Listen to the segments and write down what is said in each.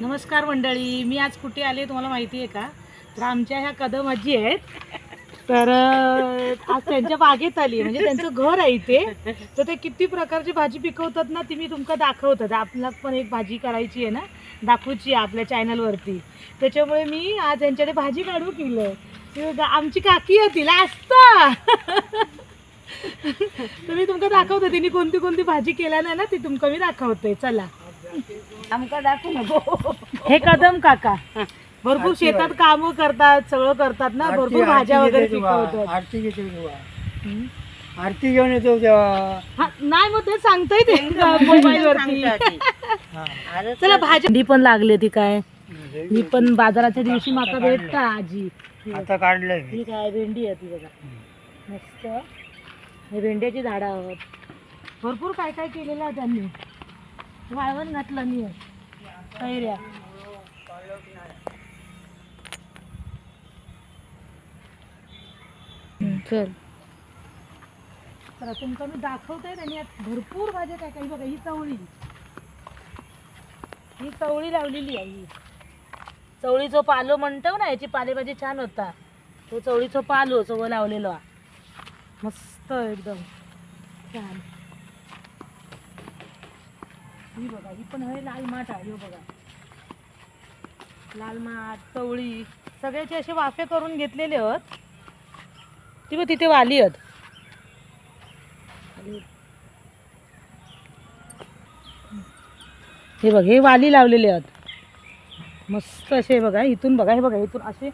नमस्कार मंडळी मी आज कुठे आले तुम्हाला माहिती आहे का? तर आमच्या ह्या कदम आजी आहेत. तर आज त्यांच्या बागेत आली म्हणजे त्यांचं घर आहे इथे. तर ते किती प्रकारची भाजी पिकवतात ना ती मी तुमका दाखवतात आपल्याला पण एक भाजी करायची आहे ना दाखवची आहे आपल्या चॅनलवरती. त्याच्यामुळे मी आज यांच्याकडे भाजी काढू केलं आमची काकी होतीला असता तर मी तुमका दाखवते तिने कोणती कोणती भाजी केल्या नाही ना ती तुमका मी दाखवते. चला. आमका दाखवू नको हे कदम काका. भरपूर शेतात काम करतात सगळं करतात ना भरपूर भाज्या वगैरे पिकवतात. आरती घेतो तेव्हा. आरती घेऊन येतो तेव्हा. हा, नाही मग ते सांगताय ते मोबाईल वरती हा. चला भाजी थंडी पण लागली ती काय? मी पण बाजाराच्या दिवशी माका भेटता आजी. आता काढलंय मी. ही काय भेंडी आहे ती बघा. मस्त. हे भेंड्याची झाडं आहोत. भरपूर काय काय केलेलं आहे त्यांनी. वाळवण घातलं मी. कैऱ्या. चल. तर तुमचं मी दाखवते त्यांनी यात भरपूर भाज्या काय काही बघा ही चवळी. ही चवळी लावलेली आहे ही. चवळीचं पालो म्हणतो ना याची पालेभाजी छान होता. तो चवळीचं पालो चवळ लावलेलो. मस्त एकदम. छान. ही बघा ही पण आहे लाल माठ आहे हो बघा. लाल माठ चवळी सगळ्याचे असे वाफे करून घेतलेले आहेत ती बघ तिथे वाली आहेत. हे बघ हे वाली लावलेले आहेत. मस्त असे बघा इथून बघा हे बघा इथून असे.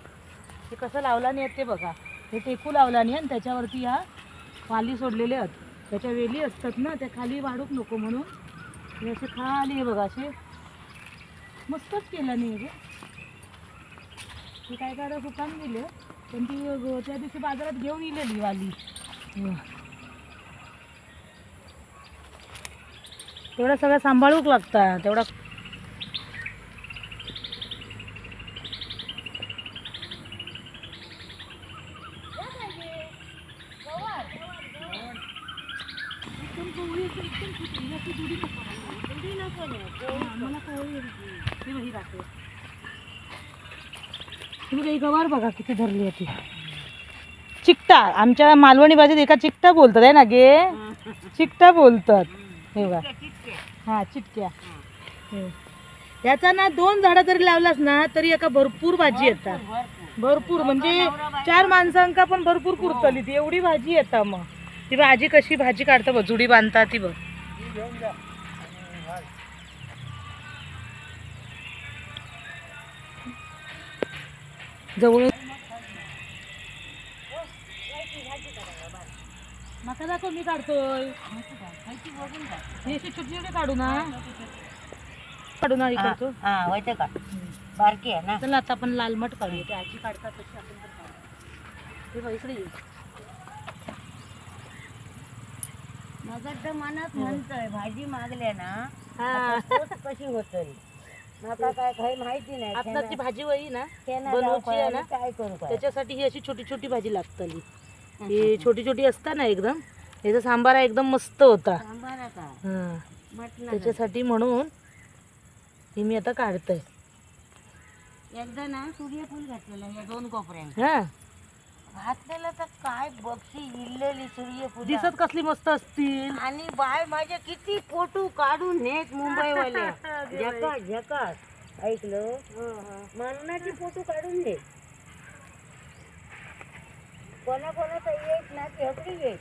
हे कसं लावला नाही आहेत ते बघा. हे टेकू लावला नाही आणि त्याच्यावरती ह्या वाली सोडलेले आहेत. त्याच्या वेली असतात ना त्या खाली वाढूक नको म्हणून. असे खाली आहे बघा असे. मस्तच केलं नाही हे. ती काय काय दुकान दिले. पण ती त्या दिवशी बाजारात घेऊन येलेली वाली. तेवढा सगळं सांभाळूक लागता. तेवढा तुम्ही गवार बघा किती धरली होती चिकटा. आमच्या मालवणी भाषेत एका चिकटा बोलतात आहे ना गे? चिकटा बोलतात. हे बघा. हा चिटक्या. याचा ना दोन झाडं जरी लावलास ना तरी एका भरपूर भाजी येतात. भरपूर. म्हणजे चार माणसांका पण भरपूर पुरतली ती एवढी भाजी येतात मग. ती भाजी कशी भाजी काढता बघ जुडी बांधता ती बघ. जवळ. नका दाखव मी काढतोय. हे छोटी काढू ना. काढू ना हा का बारकी आहे ना. चला आता आपण लालमट काढूया ते आजी काढतात तशी आपण पण काढू. हे बघ इकडे तर मनात म्हणतोय भाजी मागल्या ना हा. कशी होतली काय काही माहिती नाही. आत्ताची भाजी वही ना शेणा बनवायची आहे ना काय करू काय? त्याच्यासाठी ही अशी छोटी छोटी भाजी लागतली. ही छोटी छोटी असता ना एकदम याचा सांबारा एकदम मस्त होता. सांबारा का हा. म्हटलं त्याच्यासाठी म्हणून ही मी आता काढतोय. एकदा ना सूर्यफूल घातलेलं या दोन कोपऱ्यात हा. घातलेलं तर काय बक्षी इल्लेली सूर्यफूल. दिसत कसली मस्त असतील. आणि बाय माझ्या किती फोटो काढून नेत मुंबईवाले. झकास झकास ऐकलं? मरणाची फोटो काढून दे. कोणा कोणाचा येत ना ते हकडी येत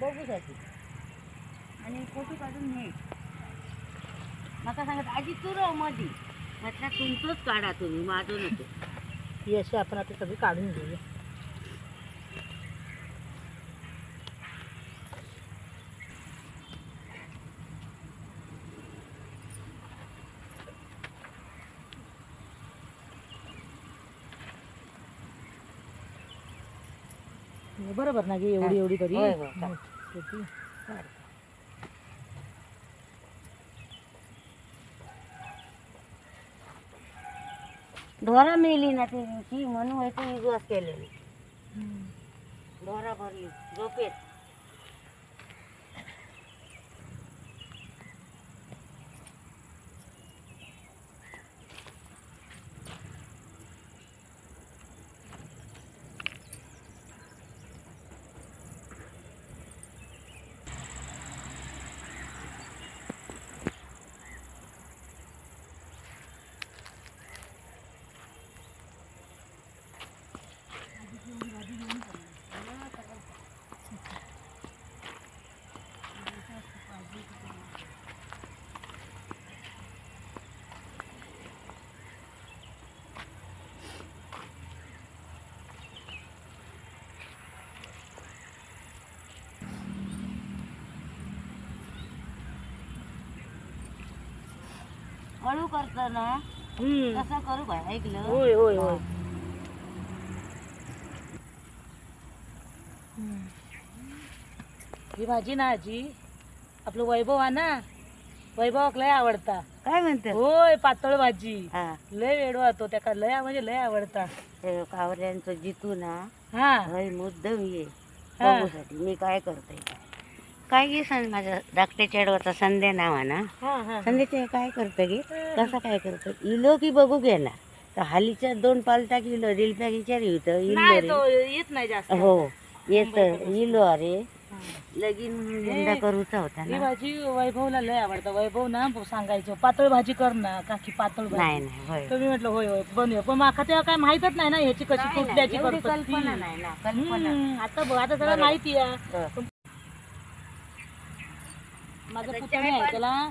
बघूसाठी आणि फोटो काढून ने माका सांगत आजी तू राव मधी म्हटलं तुमचंच काढा तुम्ही माझं नको. ही अशी आपण आता सगळी काढून घेऊया. बरोबर ना गे एवढी एवढी तरी होय, होय, काढ. हं, छोटी. ढोरा मेली ना ते दिवशी म्हणून व्हायचं विश्वास केलेली हं. ढोरा भरली झोपेत हळू करतो ना? हम्म. तसं करू काय ऐकलं? होय होय होय. ही. भाजी ना आजी आपलं वैभव हा ना? वैभवाक लय आवडता. काय म्हणतो? होय पातळ भाजी. हा. लय वेडवा तो त्याका लय म्हणजे लय आवडता. ते कावऱ्यांचं जितू ना हा. हय मुद्दम ये. हा. बघूसाठी मी काय करतोय काय गे सांग माझ्या धाकट्याच्या अडवरचा संध्या नाव ना. संध्याचे काय करतं गे? कसं काय करतं? इलो की बघू गेला तर हालीच्या दोन पालटा किलो दिलप्या विचार होतं इलो रे. येत नाही जास्त. हो येत. इलो अरे. लगीन यंदा करूचा होता ही ना भाजी वैभवला लय आवडता. वैभव ना सांगायचो पातळ भाजी कर ना काकी पातळ नाही भाजी. नाही होय. तर मी म्हटलं होय होय बनवूया. पण माका तेव्हा काय माहीतच नाही ना ह्याची कशी नाही, नाही, कुठल्याची एवढी करतात ती. कल्पना नाही ना कल्पना. हम्म, आता बघ आता बरोबर. माहिती आहे. हं. माझं आता पुतणी चाय आहे त्याला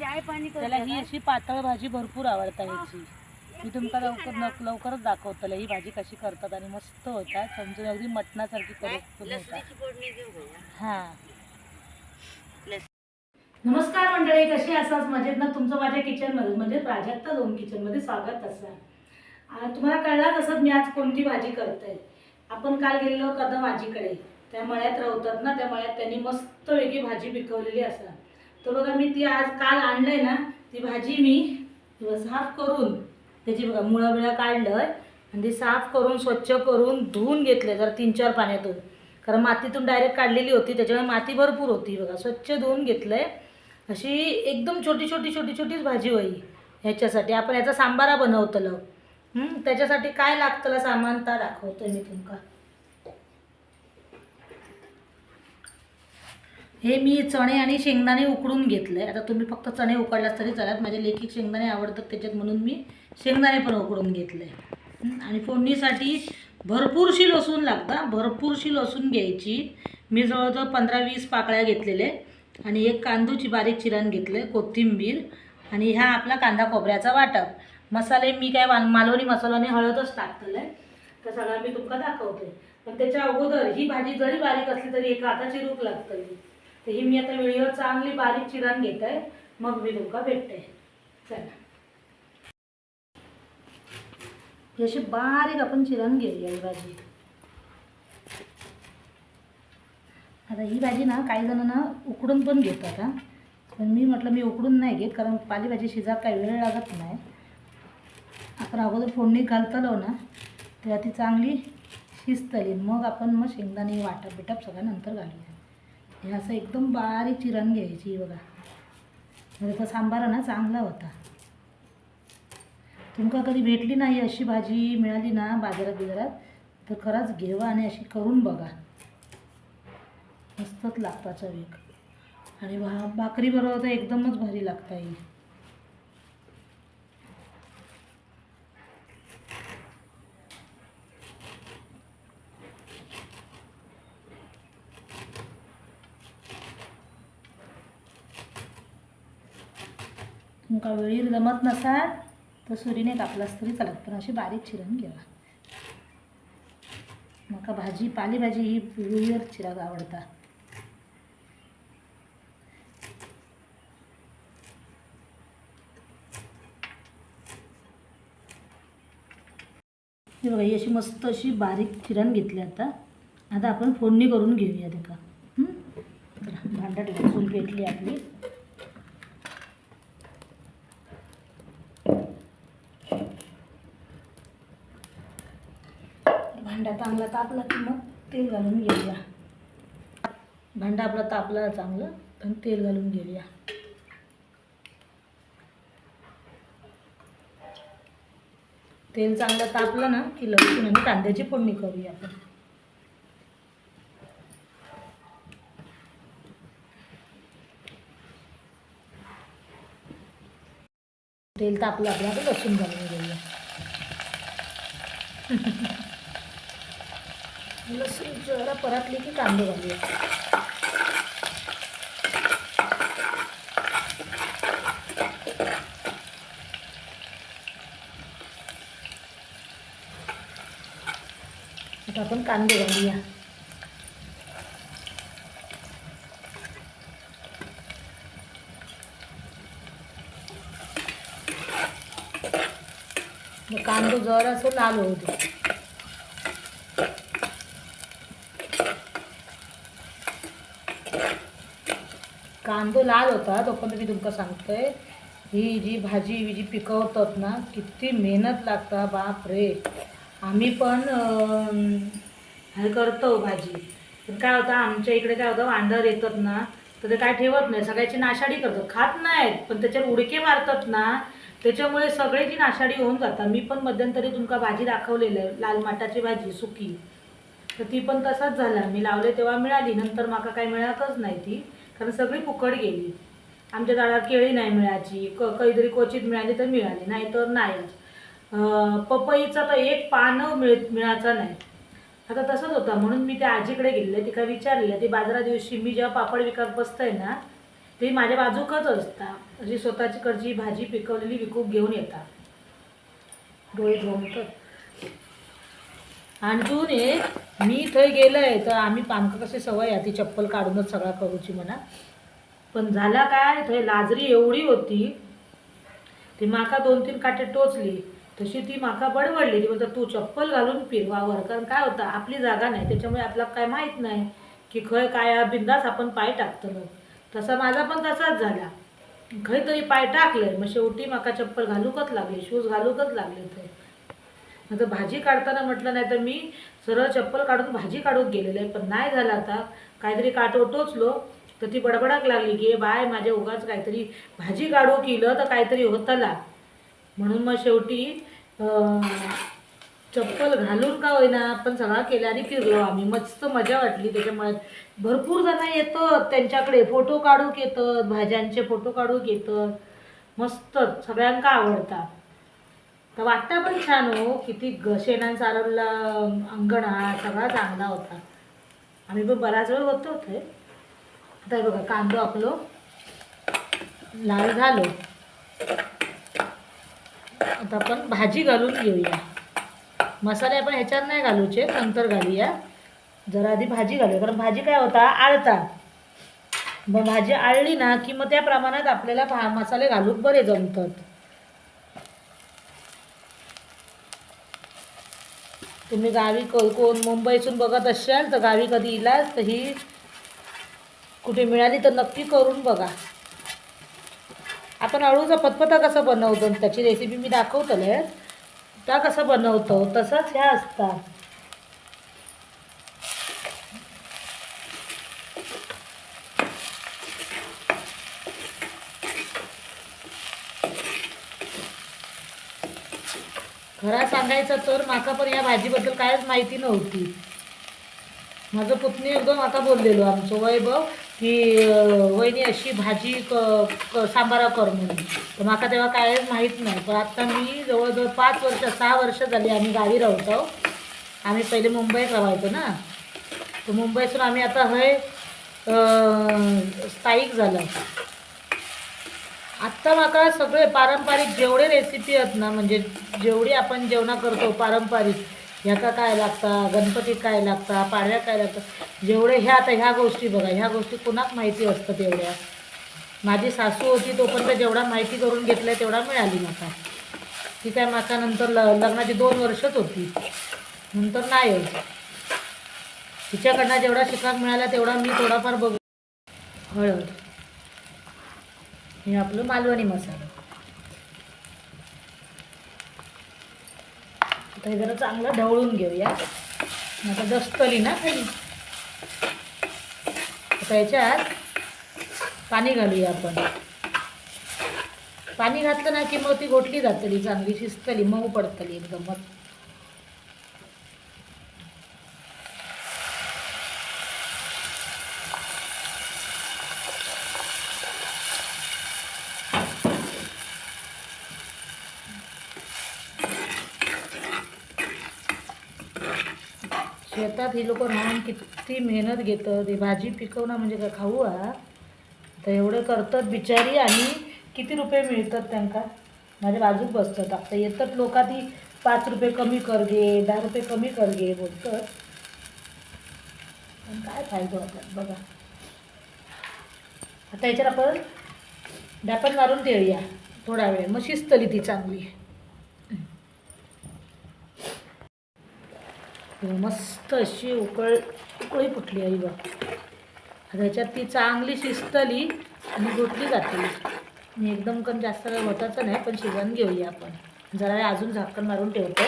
त्याला करतो ही? अशी पातळ भाजी भरपूर आवडता ह्याची. मी तुमका लवकर न- लवकरच दाखवतले ही भाजी कशी करतात आणि मस्त होतात. समजून अगदी मटणासारखी करून होतात. लसणीची फोडणी देऊ का? हा. नमस्कार मंडळी कशी असाच मजेत ना? तुमचं माझ्या किचनमध्ये म्हणजे प्राजक्ता झोन किचनमध्ये स्वागत असा. तुम्हाला कळलाच असत मी आज कोणती भाजी करते आपण काल गेलेलो कदम आजीकडे. त्या मळ्यात राहतात ना त्या मळ्यात त्यांनी मस्त वेगळी भाजी पिकवलेली असा. तर बघा मी ती आज काल आणलंय ना ती भाजी मी साफ करून त्याची बघा मुळं बिळं काढलं आणि ती साफ करून स्वच्छ करून धुवून घेतलं जरा तीन चार पाण्यातून. कारण मातीतून डायरेक्ट काढलेली होती त्याच्यामुळे माती भरपूर होती बघा. स्वच्छ धुवून घेतलंय. अशी एकदम छोटी छोटी छोटी छोटीच भाजी होई ह्याच्यासाठी. आपण याचा सांबारा बनवतलं. त्याच्यासाठी काय लागतलं सामान ता दाखवतोय मी तुमका. हे मी चणे आणि शेंगदाणे उकडून घेतले. आता तुम्ही फक्त चणे उकडलास तरी चालत. माझ्या लेखी शेंगदाणे आवडतात त्याच्यात म्हणून मी शेंगदाणे पण उकडून घेतले. आणि फोडणीसाठी भरपूरशी लसूण लागतं. भरपूरशी लसूण घ्यायची. मी जवळजवळ पंधरा वीस पाकळ्या घेतलेले आणि एक कांदूची बारीक चिरण घेतले कोथिंबीर. आणि ह्या आपला कांदा खोबऱ्याचा वाटप. मसाले मी काय मालवणी मसाला आणि हळदच टाकलेलं तर सगळं मी तुमका दाखवते पण त्याच्या अगोदर ही भाजी जरी बारीक असली तरी एका हाताची रूप लागतली तर ही मी आता व्हिडिओ चांगली बारीक चिरण घेत आहे मग मी तुमका भेटते. चला. अशी बारीक आपण चिरण घेऊया ही भाजी. आता ही भाजी ना काही जण ना उकडून पण घेतात हा. पण मी म्हटलं मी उकडून नाही घेत कारण पालेभाजी शिजा काही वेळ लागत नाही. आपण अगोदर फोडणी घालतलो ना तेव्हा ती चांगली शिजतली. मग आपण मग शेंगदाणे वाटप बिटप सगळं नंतर घालूया. हे असं एकदम बारीक चिरण घ्यायची बघा. म्हणजे तो सांबार ना चांगला होता. तुमका कधी भेटली नाही अशी भाजी मिळाली ना बाजारात बिजारात तर खरंच घेवा आणि अशी करून बघा. मस्तच लागता चवीक आणि भा भाकरी बरोबर तर एकदमच भारी लागता येईल. तुमका वेळीर जमत नसाल तर सुरीने कापलास तरी चालत पण अशी बारीक चिरण घ्यावा म्हाका भाजी पालेभाजी ही वेळीवर चिराक आवडता. हे बघा ही अशी मस्त अशी बारीक चिरण घेतली आता. आता आपण फोडणी करून घेऊया त्याका. हं? चला भांड्यात घासून पेटली आपली. भांडा चांगला तापला की मग तेल घालून घेऊया. भांडा आपला तापला चांगलं पण तेल घालून घेऊया. तेल चांगलं तापलं ना की लसूण आणि कांद्याची फोडणी करूया आपण. तेल तापलं आपलं आता लसूण घालून घेऊया. लसूण जरा परतली की कांदे घालूया. आता आपण कांदे घालूया. मग कांदो जरासं लाल होऊ दे. कांदो लाल होता तोपर्यंत मी तुमका सांगतोय ही जी भाजी जी पिकवतात ना किती मेहनत लागता बाप रे आम्ही पण हे करतो भाजी. पण काय होतं आमच्या इकडे काय होतं वांडर येतात ना तर ते काय ठेवत नाही. सगळ्याची नाशाडी करतात. खात नाहीत पण त्याच्यावर उडके मारतात ना त्याच्यामुळे सगळ्याची नाशाडी होऊन जातात. मी पण मध्यंतरी तुमका भाजी दाखवलेलं आहे लाल माटाची भाजी सुकी. तर ती पण तसाच झाला. मी लावले तेव्हा मिळाली. नंतर माका काही मिळतच नाही ती. कारण सगळी फुकट गेली. आमच्या झाडात केळी नाही मिळायची क काहीतरी क्वचित मिळाली तर मिळाली नाही तर नाहीच पपईचा पपईचं तर एक पानं मिळ मिळायचं नाही. आता तसंच होता म्हणून मी त्या आजीकडे गेले तिका विचारले ती बाजारा दिवशी मी जेव्हा पापड विकत बसतंय ना ते माझ्या बाजूकच असता. जी स्वतःची कडची भाजी पिकवलेली विकूप घेऊन येतात डोळे आणि आणखून ये मी थंय गेलंय तर आम्ही आमकां कशी सवय आहे ती चप्पल काढूनच सगळा करूची म्हणा. पण झाला काय थंय लाजरी एवढी होती ती माका दोन तीन काटे टोचली तशी ती माका बडबडली ती म्हणतात तू चप्पल घालून फिर वावर कारण काय होतं आपली जागा नाही त्याच्यामुळे आपल्याला काय माहीत नाही की खय काय बिंदास आपण पाय टाकतलो. तसा माझा पण तसाच झाला. खंय तरी पाय टाकले मग शेवटी माका चप्पल घालूकच लागले शूज घालूकच लागले थंय नंतर भाजी काढताना म्हटलं नाही तर मी सरळ चप्पल काढून भाजी काढून गेलेलं आहे. पण नाही झालं आता. काहीतरी काटो टोचलो तर ती बडबडाक लागली की बाय माझ्या उगाच काहीतरी भाजी काढू केलं तर काहीतरी होताला. म्हणून मग शेवटी चप्पल घालून का होईना पण सगळा केला आणि फिरलो आम्ही. मस्त मजा वाटली त्याच्यामुळे. भरपूर जण येतात त्यांच्याकडे. फोटो काढूक येतात. भाज्यांचे फोटो काढूक येतात. मस्त. सगळ्यांका आवडतात. तर वाटतं पण छान हो किती ग शेणान सारवला अंगण हा सगळा चांगला होता. आम्ही पण बराच वेळ होतो होते आता बघा कांदो आपलो लाल झालो. आता आपण भाजी घालून घेऊया. मसाले आपण ह्याच्यात नाही घालूचे नंतर घालूया. जरा आधी भाजी घालूया कारण भाजी काय होता आळता. मग भाजी आळली ना की मग त्या प्रमाणात आपल्याला भा मसाले घालून बरे जमतात. तुम्ही गावी को कोण मुंबईतून बघत असाल तर गावी कधी इलाज तर ही कुठे मिळाली तर नक्की करून बघा. आपण अळूचा पतपता कसा बनवतो त्याची रेसिपी मी दाखवतले त्या कसं बनवतो तसंच ह्या असतात. खरा सांगायचं तर माका पण या भाजीबद्दल कायच माहिती नव्हती. माझं पुतणी एकदम आता बोललेलो आमचं वैभव की वहिनी अशी भाजी क क- सांबारा कर म्हणून. तर माका तेव्हा कायच माहीत नाही. पण आत्ता मी जवळजवळ पाच वर्ष सहा वर्ष झाली आम्ही गावी राहतो. आम्ही पहिले मुंबईत राहायचो ना. तर मुंबईतून आम्ही आता हय स्थायिक झालं. आत्ता माका सगळे पारंपरिक जेवढे रेसिपी आहेत ना म्हणजे जेवढी आपण जेवणा करतो पारंपरिक ह्याका काय लागता गणपती काय लागता पाडव्या काय लागतं जेवढे ह्या आता ह्या गोष्टी बघा ह्या गोष्टी कुणाक माहिती असतं तेवढ्या माझी सासू होती तोपर्यंत जेवढा माहिती करून घेतल्या तेवढा मिळाली माका. ती काय माका नंतर ल लग्नाची दोन वर्षच होती. नंतर नाही होत. तिच्याकडनं जेवढा शिकाक मिळाला तेवढा मी थोडाफार बघू हळद. हे आपलं मालवणी मसाला. आता हे जरा चांगलं ढवळून घेऊया. आता दस्तली ना खाली. आता याच्यात पाणी घालूया आपण. पाणी घातलं ना की मग ती गोठली जातली चांगली शिजतली मऊ पडतली एकदमच शेतात ही लोक राहून किती मेहनत घेतात ही भाजी पिकवणं म्हणजे काय खाऊ हा? तर एवढं करतात बिचारी आणि किती रुपये मिळतात त्यांका माझ्या बाजूक बसतात. आता येतात लोक ती पाच रुपये कमी कर घे दहा रुपये कमी कर घे बोलतात. पण काय फायदा होतात बघा. आता याच्यावर आपण डॅपन मारून ठेवूया थोडा वेळ. मग शिजतली ती चांगली हे मस्त अशी उकळ उकळी फुटली आई बघ आता ह्याच्यात ती चांगली शिजतली आणि घोटली जाते मी एकदम कमी जास्त वेळ होताचं नाही पण शिजवून घेऊया आपण. जरा अजून झाकण मारून ठेवतो.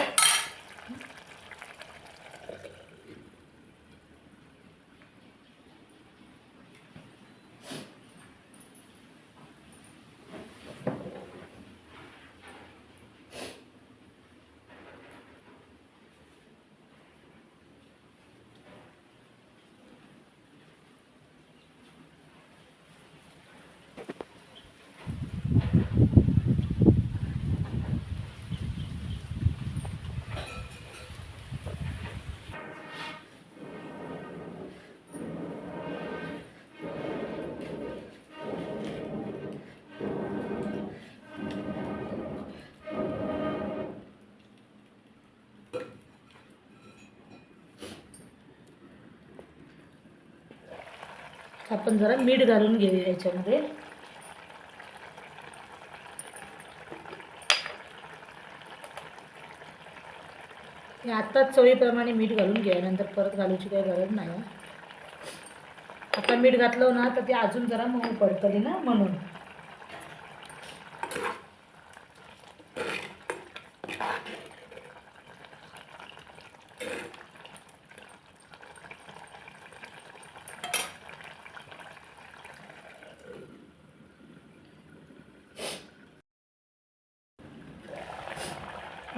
आपण जरा मीठ घालून घेऊया याच्यामध्ये. हे आत्ताच चवीप्रमाणे मीठ घालून घ्या नंतर परत घालूची काही गरज नाही. आता मीठ घातलं ना तर ते अजून जरा मऊ पडतली ना म्हणून.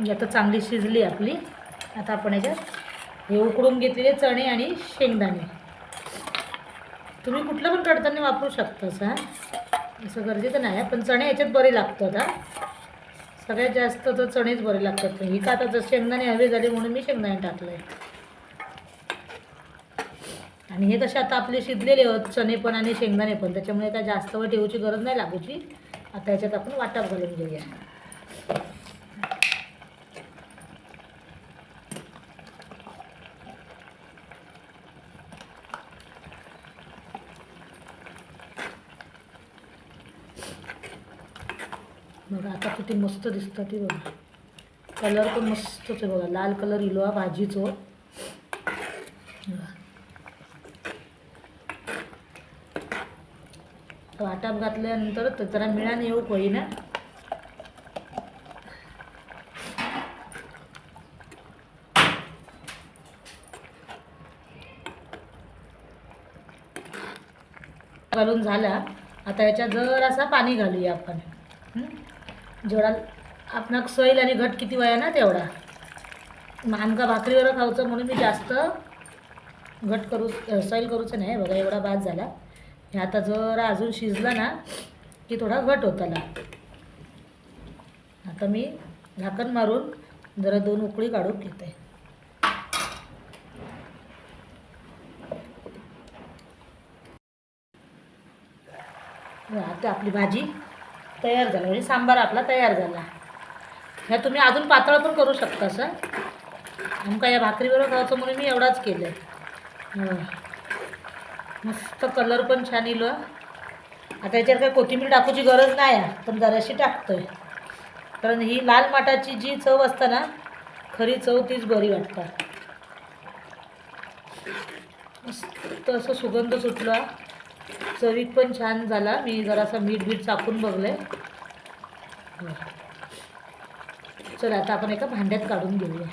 म्हणजे आता चांगली शिजली आपली. आता आपण याच्यात हे उकडून घेतलेले चणे आणि शेंगदाणे. तुम्ही कुठलं पण कडधान्य वापरू शकतास हां? असं गरजेचं नाही आहे पण चणे याच्यात बरे लागतात हां? सगळ्यात जास्त तर चणेच बरे लागतात. ही का आता जर शेंगदाणे हवे झाले म्हणून मी शेंगदाणे टाकलं आहे आणि हे तसे आता आपले शिजलेले आहेत चणे पण आणि शेंगदाणे पण. त्याच्यामुळे काय जास्त वेळ ठेवूची गरज नाही लागूची. आता याच्यात आपण वाटाप घालून घेऊया बघा आता किती मस्त दिसतं ती बघा. कलर पण मस्तच आहे बघा. लाल कलर इलो हा. भाजीचो हो. वाटाप घातल्यानंतर जरा मिळान येऊ होईना घालून झाला. आता याच्यात जरासा पाणी घालूया आपण. जेवढा आपणाक सैल आणि घट किती वया ना तेवढा. मग आमका भाकरीवर खाऊचं म्हणून मी जास्त घट करू सैल करूचं नाही बघा एवढा बाद झाला. हे आता जरा अजून शिजला ना की थोडा घट होताला आता मी झाकण मारून जरा दोन उकळी काढून घेते. आता आपली भाजी. तयार झाला म्हणजे सांबार आपला तयार झाला. ह्या तुम्ही अजून पातळ पण करू शकता सर. आमका या भाकरीबरोबर खायचं म्हणून मी एवढाच केलं आहे मस्त कलर पण छान इलो आता याच्यावर काही कोथिंबीर टाकूची गरज नाही आहे पण जराशी टाकतोय. कारण ही लाल माठाची जी चव असते ना खरी चव तीच बरी वाटतात. मस्त असं सुगंध सुटला चवीत पण छान झाला. मी जरासा मीठ बीठ चाकून बघले. चला आता आपण एका भांड्यात काढून घेऊया.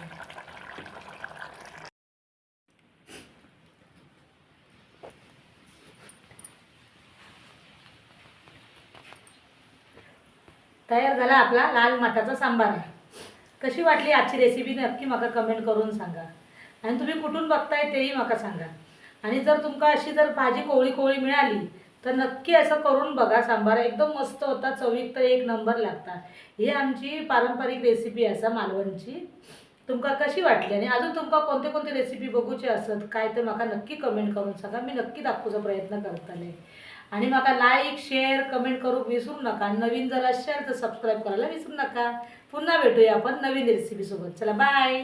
तयार झाला आपला लाल माठाचा सांबार कशी वाटली आजची रेसिपी नक्की मला कमेंट करून सांगा. आणि तुम्ही कुठून बघताय तेही मला सांगा. आणि जर तुमका अशी जर भाजी कोवळी कोवळी मिळाली तर नक्की असं करून बघा. सांबार एकदम मस्त होता चवीक तर एक नंबर लागता ही आमची पारंपरिक रेसिपी असा मालवणची. तुमका कशी वाटली आणि अजून तुमका कोणते कोणते रेसिपी बघूचे असत काय ते म्हाका नक्की कमेंट करून सांगा. मी नक्की दाखवूचा प्रयत्न करतले. आणि म्हाका लाईक शेअर कमेंट करू विसरू नका. नवीन जर असेल तर सबस्क्राईब करायला विसरू नका. पुन्हा भेटूया आपण नवीन रेसिपीसोबत चला बाय